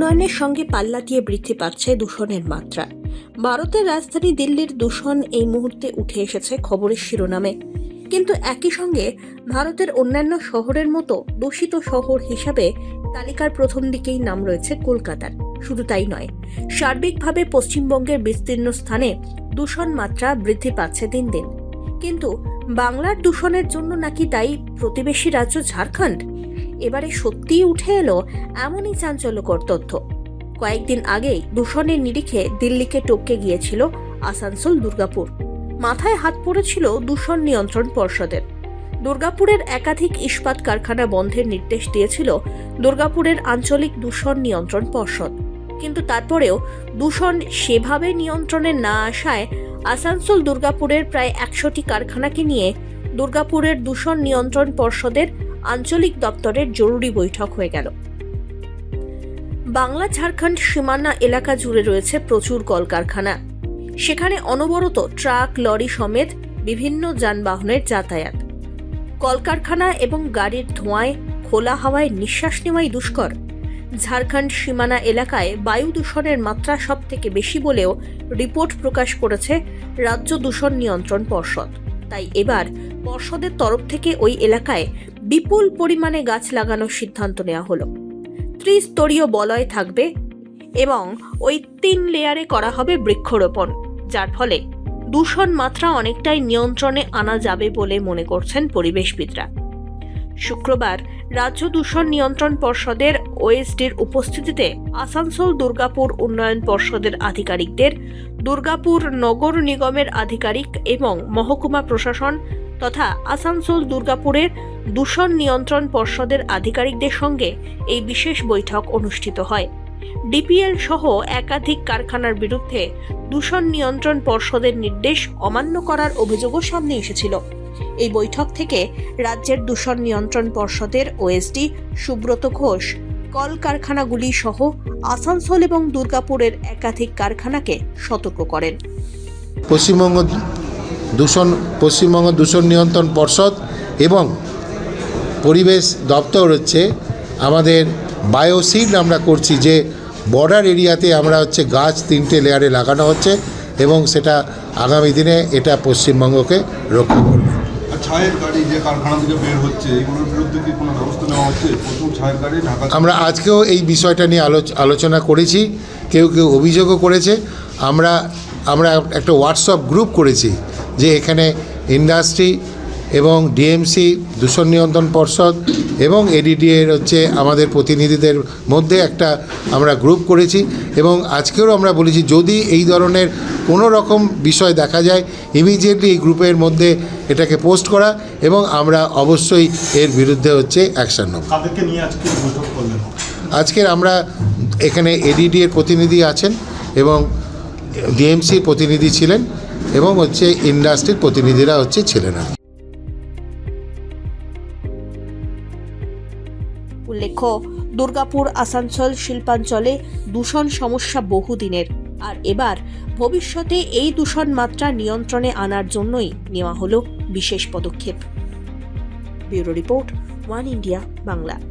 উন্নয়নের সঙ্গে পাল্লা দিয়ে বৃদ্ধি পাচ্ছে দূষণের মাত্রা। ভারতের রাজধানী দিল্লির দূষণ এই মুহূর্তে উঠে এসেছে খবরের শিরোনামে। কিন্তু একই সঙ্গে ভারতের অন্যান্য শহরের মতো দূষিত শহর হিসাবে তালিকার প্রথম দিকেই নাম রয়েছে কলকাতার। শুধু তাই নয়, সার্বিকভাবে পশ্চিমবঙ্গের বিস্তীর্ণ স্থানে দূষণ মাত্রা বৃদ্ধি পাচ্ছে দিন দিন। কিন্তু বাংলার দূষণের জন্য নাকি দায়ী প্রতিবেশী রাজ্য ঝাড়খণ্ড? এবারে সত্যিই উঠে এলো এমনই চাঞ্চল্যকর তথ্য। কয়েকদিন আগেই দূষণের নিরিখে দিল্লিকে টপকে গিয়েছিল আসানসোল দুর্গাপুর। মাথায় হাত পড়েছিল দূষণ নিয়ন্ত্রণ পর্ষদের। দুর্গাপুরের একাধিক ইস্পাত কারখানা বন্ধের নির্দেশ দিয়েছিল দুর্গাপুরের আঞ্চলিক দূষণ নিয়ন্ত্রণ পর্ষদ। কিন্তু তারপরেও দূষণ সেভাবে নিয়ন্ত্রণে না আসায় আসানসোল দুর্গাপুরের প্রায় একশোটি কারখানাকে নিয়ে দুর্গাপুরের দূষণ নিয়ন্ত্রণ পর্ষদের আঞ্চলিক দপ্তরের জরুরি বৈঠক হয়ে গেল। বাংলা, ঝাড়খণ্ড সীমানা এলাকা জুড়ে রয়েছে প্রচুর কলকারখানা। সেখানে অনবরত ট্রাক, লরি সমেত বিভিন্ন যানবাহনের যাতায়াত। কলকারখানা এবং গাড়ির ধোঁয়ায়, খোলা হাওয়ায় নিঃশ্বাস নেওয়াই দুষ্কর। ঝাড়খণ্ড সীমানা এলাকায় বায়ু দূষণের মাত্রা সব থেকে বেশি বলেও রিপোর্ট প্রকাশ করেছে রাজ্য দূষণ নিয়ন্ত্রণ পর্ষদ। তাই এবার পর্ষদের তরফ থেকে ওই এলাকায় বিপুল পরিমাণে গাছ লাগানোর সিদ্ধান্ত নেওয়া হলো। ত্রিস্তরীয় বলয় থাকবে এবং ওই তিন লেয়ারে করা হবে বৃক্ষরোপণ, যার ফলে দূষণ মাত্রা অনেকটাই নিয়ন্ত্রণে আনা যাবে বলে মনে করছেন পরিবেশবিদরা। শুক্রবার রাজ্য দূষণ নিয়ন্ত্রণ পর্ষদের ওএসডির উপস্থিতিতে আসানসোল দুর্গাপুর উন্নয়ন পর্ষদের আধিকারিকদের, দুর্গাপুর নগর নিগমের আধিকারিক এবং মহকুমা প্রশাসন তথা আসানসোল দুর্গাপুরের দূষণ নিয়ন্ত্রণ পর্ষদের আধিকারিকদের সঙ্গে এই বিশেষ বৈঠক অনুষ্ঠিত হয়। ডিপিএল সহ একাধিক কারখানার বিরুদ্ধে দূষণ নিয়ন্ত্রণ পর্ষদের নির্দেশ অমান্য করার অভিযোগও সামনে এসেছিল। এই বৈঠক থেকে রাজ্যের দূষণ নিয়ন্ত্রণ পর্ষদের ওএসডি সুব্রত ঘোষ কলকারখানাগুলি সহ আসানসোল এবং দুর্গাপুরের একাধিক কারখানাকে সতর্ক করেন। পশ্চিমবঙ্গ দূষণ পশ্চিমবঙ্গ দূষণ নিয়ন্ত্রণ পর্ষদ এবং পরিবেশ দপ্তর হচ্ছে আমাদের বায়োসিড আমরা করছি যে বর্ডার এরিয়াতে আমরা হচ্ছে গাছ তিনটে লেয়ারে লাগানো হচ্ছে এবং সেটা আগামী দিনে এটা পশ্চিমবঙ্গকে রক্ষা করবে। আমরা আজকেও এই বিষয়টা নিয়ে আলোচ- আলোচনা করেছি কেউ কেউ অভিযোগও করেছে। আমরা আমরা একটা হোয়াটসঅ্যাপ গ্রুপ করেছি যে এখানে ইন্ডাস্ট্রি এবং ডিএমসি দূষণ নিয়ন্ত্রণ পর্ষদ এবং এডিডিএর হচ্ছে আমাদের প্রতিনিধিদের মধ্যে একটা আমরা গ্রুপ করেছি এবং আজকেও আমরা বলেছি যদি এই ধরনের কোনো রকম বিষয় দেখা যায় ইমিডিয়েটলি এই গ্রুপের মধ্যে এটাকে পোস্ট করা এবং আমরা অবশ্যই এর বিরুদ্ধে হচ্ছে অ্যাকশন নেব। আজকে আজকের আমরা এখানে এডিডি এর প্রতিনিধি আছেন এবং ডিএমসির প্রতিনিধি ছিলেন। এবং হচ্ছে ইন্ডাস্ট্রির প্রতিনিধিরা হচ্ছে ছিলেন। উল্লেখ্য, দুর্গাপুর, আসানসোল শিল্পাঞ্চলে দূষণ সমস্যা বহুদিনের। আর এবার ভবিষ্যতে এই দূষণ মাত্রা নিয়ন্ত্রণে আনার জন্যই নেওয়া হলো বিশেষ পদক্ষেপ। Bureau report, one India, Bangla.